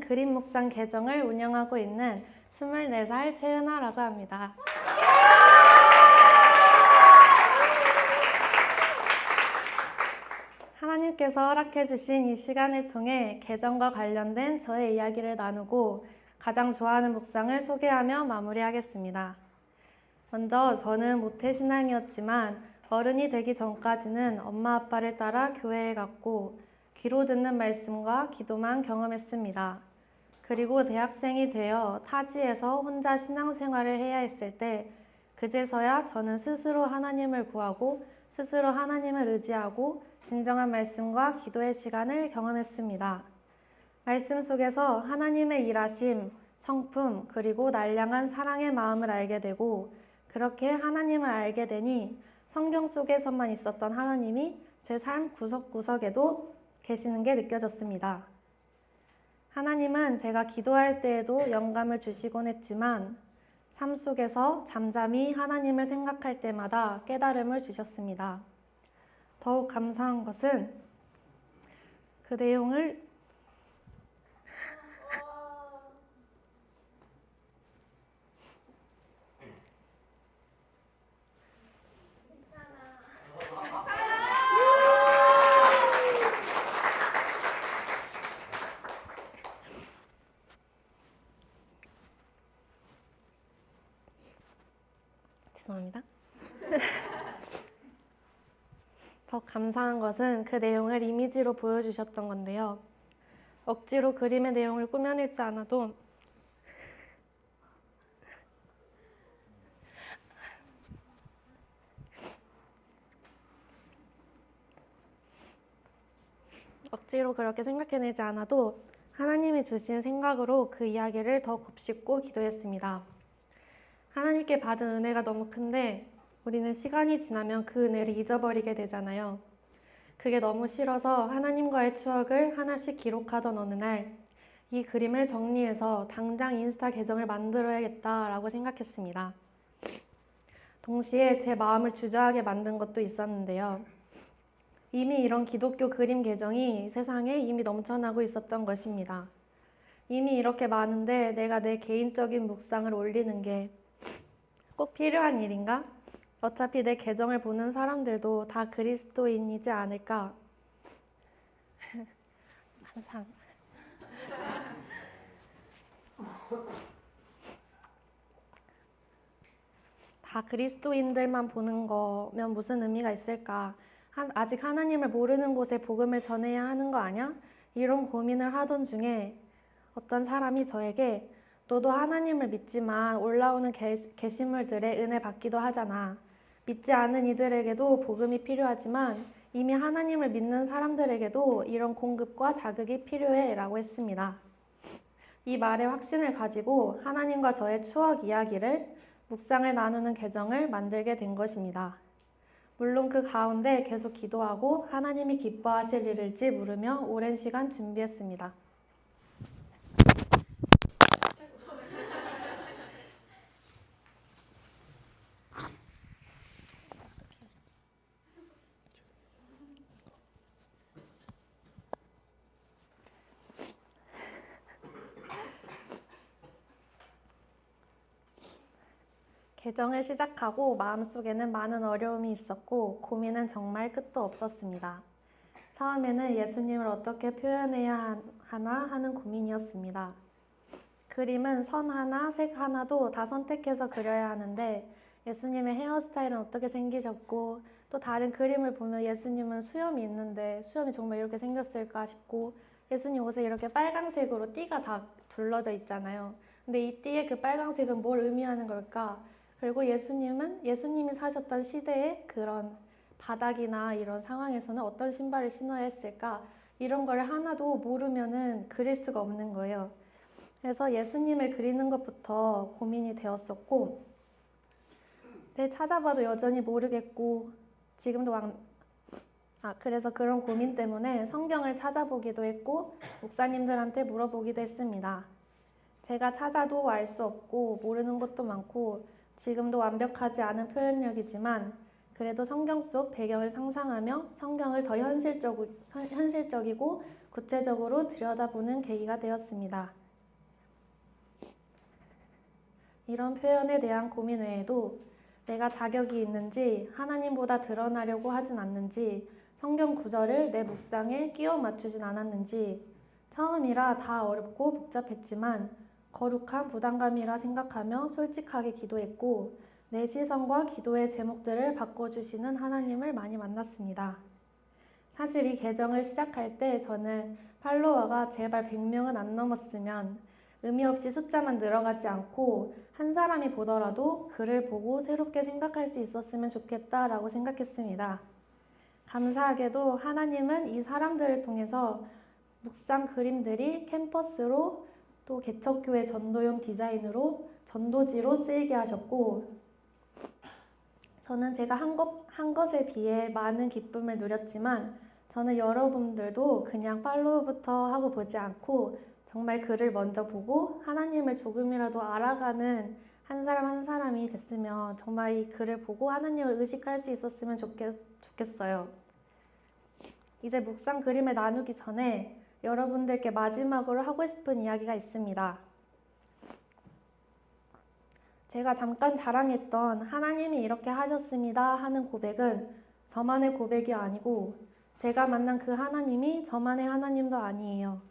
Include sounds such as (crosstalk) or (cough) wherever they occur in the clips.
그림 묵상 계정을 운영하고 있는 24살 최은아라고 합니다. 하나님께서 허락해 주신 이 시간을 통해 계정과 관련된 저의 이야기를 나누고 가장 좋아하는 묵상을 소개하며 마무리하겠습니다. 먼저 저는 모태신앙이었지만 어른이 되기 전까지는 엄마 아빠를 따라 교회에 갔고 귀로 듣는 말씀과 기도만 경험했습니다. 그리고 대학생이 되어 타지에서 혼자 신앙생활을 해야 했을 때 그제서야 저는 스스로 하나님을 구하고 스스로 하나님을 의지하고 진정한 말씀과 기도의 시간을 경험했습니다. 말씀 속에서 하나님의 일하심, 성품, 그리고 날량한 사랑의 마음을 알게 되고 그렇게 하나님을 알게 되니 성경 속에서만 있었던 하나님이 제 삶 구석구석에도 계시는 게 느껴졌습니다. 하나님은 제가 기도할 때에도 영감을 주시곤 했지만 삶 속에서 잠잠히 하나님을 생각할 때마다 깨달음을 주셨습니다. 더욱 감사한 것은 그 내용을 죄송합니다. 더 감사한 것은 그 내용을 이미지로 보여주셨던 건데요. 억지로 그림의 내용을 꾸며내지 않아도 억지로 그렇게 생각해내지 않아도 하나님이 주신 생각으로 그 이야기를 더 곱씹고 기도했습니다. 하나님께 받은 은혜가 너무 큰데 우리는 시간이 지나면 그 은혜를 잊어버리게 되잖아요. 그게 너무 싫어서 하나님과의 추억을 하나씩 기록하던 어느 날, 이 그림을 정리해서 당장 인스타 계정을 만들어야겠다라고 생각했습니다. 동시에 제 마음을 주저하게 만든 것도 있었는데요. 이미 이런 기독교 그림 계정이 세상에 이미 넘쳐나고 있었던 것입니다. 이미 이렇게 많은데 내가 내 개인적인 묵상을 올리는 게 꼭 필요한 일인가? 어차피 내 계정을 보는 사람들도 다 그리스도인이지 않을까? (laughs) 항상. 다 그리스도인들만 보는 거면 무슨 의미가 있을까? 한, 아직 하나님을 모르는 곳에 복음을 전해야 하는 거 아니야? 이런 고민을 하던 중에 어떤 사람이 저에게 너도 하나님을 믿지만 올라오는 게, 게시물들의 은혜 받기도 하잖아. 믿지 않은 이들에게도 복음이 필요하지만 이미 하나님을 믿는 사람들에게도 이런 공급과 자극이 필요해 라고 했습니다. 이 말에 확신을 가지고 하나님과 저의 추억 이야기를 묵상을 나누는 계정을 만들게 된 것입니다. 물론 그 가운데 계속 기도하고 하나님이 기뻐하실 일일지 물으며 오랜 시간 준비했습니다. 개정을 시작하고 마음속에는 많은 어려움이 있었고 고민은 정말 끝도 없었습니다. 처음에는 예수님을 어떻게 표현해야 하나 하는 고민이었습니다. 그림은 선 하나, 색 하나도 다 선택해서 그려야 하는데 예수님의 헤어스타일은 어떻게 생기셨고 또 다른 그림을 보면 예수님은 수염이 있는데 수염이 정말 이렇게 생겼을까 싶고 예수님 옷에 이렇게 빨강색으로 띠가 다 둘러져 있잖아요. 근데 이 띠의 그 빨강색은 뭘 의미하는 걸까? 그리고 예수님은 예수님이 사셨던 시대의 그런 바닥이나 이런 상황에서는 어떤 신발을 신어야 했을까? 이런 걸 하나도 모르면은 그릴 수가 없는 거예요. 그래서 예수님을 그리는 것부터 고민이 되었었고, 네, 찾아봐도 여전히 모르겠고, 지금도 왕, 아, 그래서 그런 고민 때문에 성경을 찾아보기도 했고, 목사님들한테 물어보기도 했습니다. 제가 찾아도 알 수 없고, 모르는 것도 많고, 지금도 완벽하지 않은 표현력이지만 그래도 성경 속 배경을 상상하며 성경을 더 현실적, 현실적이고 구체적으로 들여다보는 계기가 되었습니다. 이런 표현에 대한 고민 외에도 내가 자격이 있는지 하나님보다 드러나려고 하진 않는지 성경 구절을 내 묵상에 끼워 맞추진 않았는지 처음이라 다 어렵고 복잡했지만 거룩한 부담감이라 생각하며 솔직하게 기도했고 내 시선과 기도의 제목들을 바꿔주시는 하나님을 많이 만났습니다. 사실 이 계정을 시작할 때 저는 팔로워가 제발 100명은 안 넘었으면 의미 없이 숫자만 늘어가지 않고 한 사람이 보더라도 글을 보고 새롭게 생각할 수 있었으면 좋겠다라고 생각했습니다. 감사하게도 하나님은 이 사람들을 통해서 묵상 그림들이 캠퍼스로 또 개척교회 전도용 디자인으로 전도지로 쓰이게 하셨고 저는 제가 한, 것, 한 것에 비해 많은 기쁨을 누렸지만 저는 여러분들도 그냥 팔로우부터 하고 보지 않고 정말 글을 먼저 보고 하나님을 조금이라도 알아가는 한 사람 한 사람이 됐으면 정말 이 글을 보고 하나님을 의식할 수 있었으면 좋겠, 좋겠어요. 이제 묵상 그림을 나누기 전에 여러분들께 마지막으로 하고 싶은 이야기가 있습니다. 제가 잠깐 자랑했던 하나님이 이렇게 하셨습니다 하는 고백은 저만의 고백이 아니고 제가 만난 그 하나님이 저만의 하나님도 아니에요.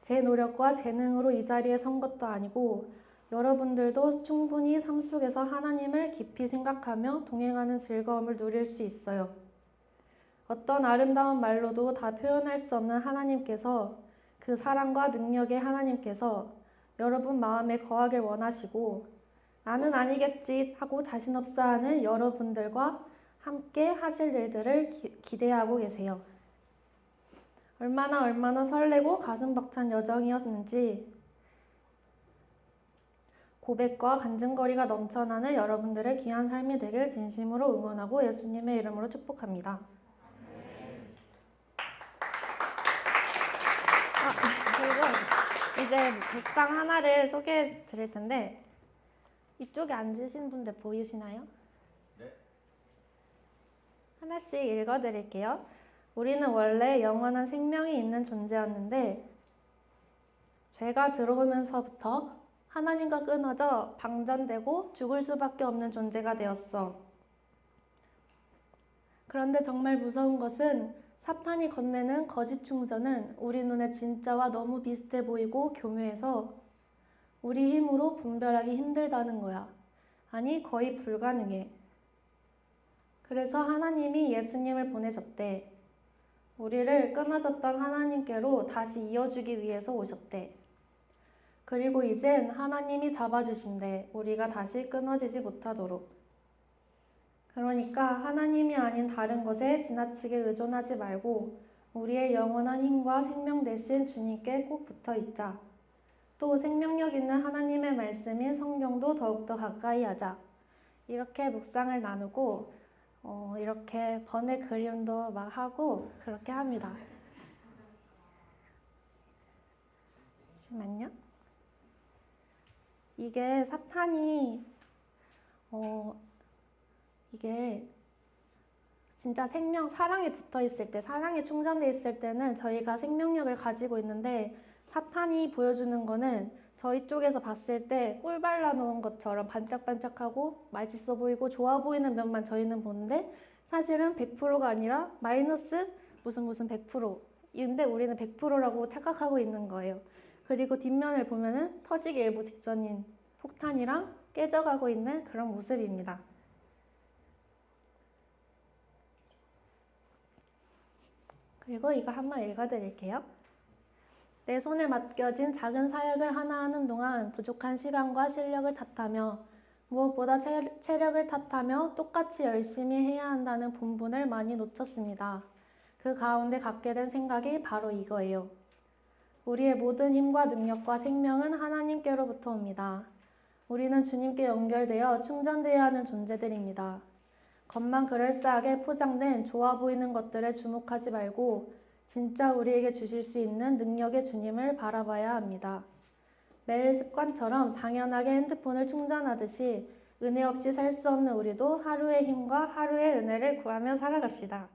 제 노력과 재능으로 이 자리에 선 것도 아니고 여러분들도 충분히 삶 속에서 하나님을 깊이 생각하며 동행하는 즐거움을 누릴 수 있어요. 어떤 아름다운 말로도 다 표현할 수 없는 하나님께서 그 사랑과 능력의 하나님께서 여러분 마음에 거하길 원하시고 나는 아니겠지 하고 자신 없어 하는 여러분들과 함께 하실 일들을 기, 기대하고 계세요. 얼마나 얼마나 설레고 가슴 벅찬 여정이었는지 고백과 간증거리가 넘쳐나는 여러분들의 귀한 삶이 되길 진심으로 응원하고 예수님의 이름으로 축복합니다. 아, 그리고 이제 묵상 하나를 소개해 드릴 텐데 이쪽에 앉으신 분들 보이시나요? 네. 하나씩 읽어 드릴게요. 우리는 원래 영원한 생명이 있는 존재였는데 죄가 들어오면서부터 하나님과 끊어져 방전되고 죽을 수밖에 없는 존재가 되었어. 그런데 정말 무서운 것은 사탄이 건네는 거짓 충전은 우리 눈에 진짜와 너무 비슷해 보이고 교묘해서 우리 힘으로 분별하기 힘들다는 거야. 아니, 거의 불가능해. 그래서 하나님이 예수님을 보내셨대. 우리를 끊어졌던 하나님께로 다시 이어주기 위해서 오셨대. 그리고 이젠 하나님이 잡아주신대. 우리가 다시 끊어지지 못하도록. 그러니까 하나님이 아닌 다른 것에 지나치게 의존하지 말고 우리의 영원한 힘과 생명 대신 주님께 꼭 붙어 있자. 또 생명력 있는 하나님의 말씀인 성경도 더욱더 가까이 하자. 이렇게 묵상을 나누고 어, 이렇게 번외 그림도 막 하고 그렇게 합니다. 잠시만요. 이게 사탄이 어, 이게 진짜 생명 사랑에 붙어 있을 때 사랑에 충전돼 있을 때는 저희가 생명력을 가지고 있는데 사탄이 보여주는 거는 저희 쪽에서 봤을 때 꿀 발라 놓은 것처럼 반짝반짝하고 맛있어 보이고 좋아 보이는 면만 저희는 보는데 사실은 100%가 아니라 마이너스 무슨 무슨 100%. 인데 우리는 100%라고 착각하고 있는 거예요. 그리고 뒷면을 보면은 터지기 일보 직전인 폭탄이랑 깨져가고 있는 그런 모습입니다. 그리고 이거 한번 읽어드릴게요. 내 손에 맡겨진 작은 사역을 하나 하는 동안 부족한 시간과 실력을 탓하며 무엇보다 체, 체력을 탓하며 똑같이 열심히 해야 한다는 본분을 많이 놓쳤습니다. 그 가운데 갖게 된 생각이 바로 이거예요. 우리의 모든 힘과 능력과 생명은 하나님께로부터 옵니다. 우리는 주님께 연결되어 충전되어야 하는 존재들입니다. 겉만 그럴싸하게 포장된 좋아 보이는 것들에 주목하지 말고 진짜 우리에게 주실 수 있는 능력의 주님을 바라봐야 합니다. 매일 습관처럼 당연하게 핸드폰을 충전하듯이 은혜 없이 살 수 없는 우리도 하루의 힘과 하루의 은혜를 구하며 살아갑시다.